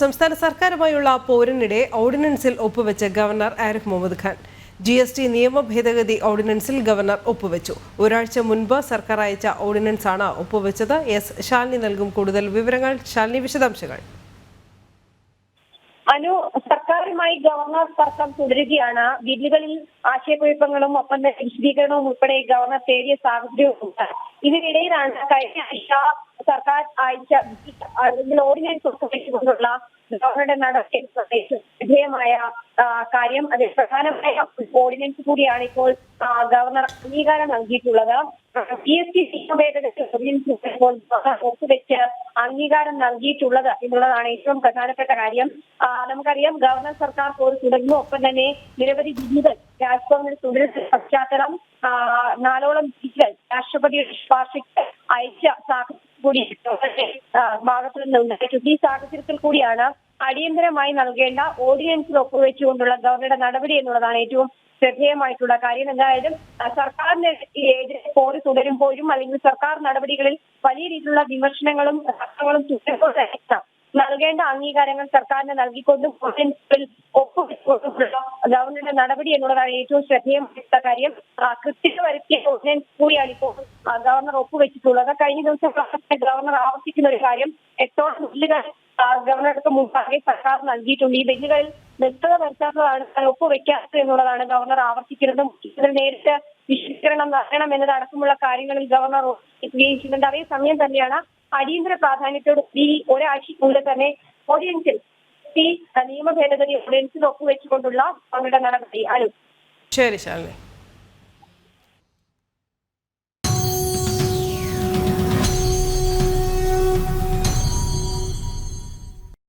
സംസ്ഥാന സർക്കാരുമായുള്ള പോരിനിടെ ഓർഡിനൻസിൽ ഒപ്പുവെച്ച് governor Arif Muhammad Khan. G S T നിയമ ഭേദഗതി ഓർഡിനൻസിൽ ഗവർണർ ഒപ്പുവെച്ചു. ഒരാഴ്ച മുൻപ് സർക്കാർ അയച്ച ഓർഡിനൻസാണ് ഒപ്പുവെച്ചത്. എസ് ശാലിനി നൽകും കൂടുതൽ വിവരങ്ങൾ. ശാലിനി വിശദാംശങ്ങൾ. അനു സർക്കാരുമായി ഗവർണർ തർക്കം തുടരുകയാണ്. ബില്ലുകളിൽ ആശയക്കുഴപ്പങ്ങളും ഒപ്പം തന്നെ വിശദീകരണവും ഉൾപ്പെടെ ഗവർണർ തേടിയ സാഹചര്യവുമുണ്ട് ഇതിനിടയിലാണ് കഴിഞ്ഞ ആഴ്ച സർക്കാർ അയച്ച അല്ലെങ്കിൽ ഓർഡിനൻസ് ഒപ്പുവെച്ചുകൊണ്ടുള്ള ഗവർണറുടെ നടപടി വിധേയമായ കാര്യം അതിൽ പ്രധാനമായ ഓർഡിനൻസ് കൂടിയാണ് ഇപ്പോൾ ഗവർണർ അംഗീകാരം നൽകിയിട്ടുള്ളത്. പി എസ് ഭേദഗതി ഓർഡിനൻസ് ഇപ്പോൾ ഒപ്പുവെച്ച് അംഗീകാരം നൽകിയിട്ടുള്ളത് എന്നുള്ളതാണ് ഏറ്റവും പ്രധാനപ്പെട്ട കാര്യം. നമുക്കറിയാം ഗവർണർ സർക്കാർ പോലും തുടരുന്നു. ഒപ്പം തന്നെ നിരവധി വിധികൾ രാജ്ഭവനിൽ തുടരുന്ന പശ്ചാത്തലം നാലോളം വിധികൾ രാഷ്ട്രപതിയുടെ ശുപാർശയ്ക്ക് അയച്ച കൂടി ഭാഗത്തു നിന്ന് ഉണ്ടായിട്ടുണ്ട് ഈ സാഹചര്യത്തിൽ കൂടിയാണ് അടിയന്തരമായി നൽകേണ്ട ഓർഡിനൻസിൽ ഒപ്പുവെച്ചുകൊണ്ടുള്ള ഗവർണറുടെ നടപടി എന്നുള്ളതാണ് ഏറ്റവും ശ്രദ്ധേയമായിട്ടുള്ള കാര്യം. എന്തായാലും സർക്കാരിന് എതിരെ പോര് തുടരുമ്പോഴും അല്ലെങ്കിൽ സർക്കാർ നടപടികളിൽ വലിയ രീതിയിലുള്ള വിമർശനങ്ങളും തുടരുമ്പോൾ തന്നെ നൽകേണ്ട അംഗീകാരങ്ങൾ സർക്കാരിന് നൽകിക്കൊണ്ടും ഓർഡിനൻസിൽ ഒപ്പുവെച്ചുകൊണ്ടുള്ള ഗവർണറുടെ നടപടി എന്നുള്ളതാണ് ഏറ്റവും ശ്രദ്ധേയമായിട്ടുള്ള കാര്യം. കൃത്യത വരുത്തിയ ഓർഡിനൻസ് കൂടിയാണ് ഇപ്പോൾ ഗവർണർ ഒപ്പുവെച്ചിട്ടുള്ളത്. കഴിഞ്ഞ ദിവസം ഗവർണർ ആവർത്തിക്കുന്ന ഒരു കാര്യം എട്ടോളം ബില്ലുകൾ ഗവർണർക്ക് മുമ്പാകെ സർക്കാർ നൽകിയിട്ടുണ്ട്. ഈ ബില്ലുകളിൽ വ്യക്തത വരുത്താത്തതാണ് ഒപ്പുവെക്കാത്തത് എന്നുള്ളതാണ് ഗവർണർ ആവർത്തിക്കുന്നത് മുഖ്യമന്ത്രി നേരിട്ട് വിശദീകരണം നൽകണം എന്നതടക്കമുള്ള കാര്യങ്ങളിൽ ഗവർണർ ഉറപ്പിക്കുകയും ചെയ്യുന്നുണ്ട്. അതേസമയം തന്നെയാണ് അടിയന്തര പ്രാധാന്യത്തോട് ഈ ഒരാഴ്ചക്കുള്ളിൽ തന്നെ ഓഡിയൻസിൽ ഈ നിയമ ഭേദഗതി ഓഡിയൻസിൽ ഒപ്പുവെച്ചുകൊണ്ടുള്ള അവരുടെ നടപടി. അനു. ശരി ശാലിനി.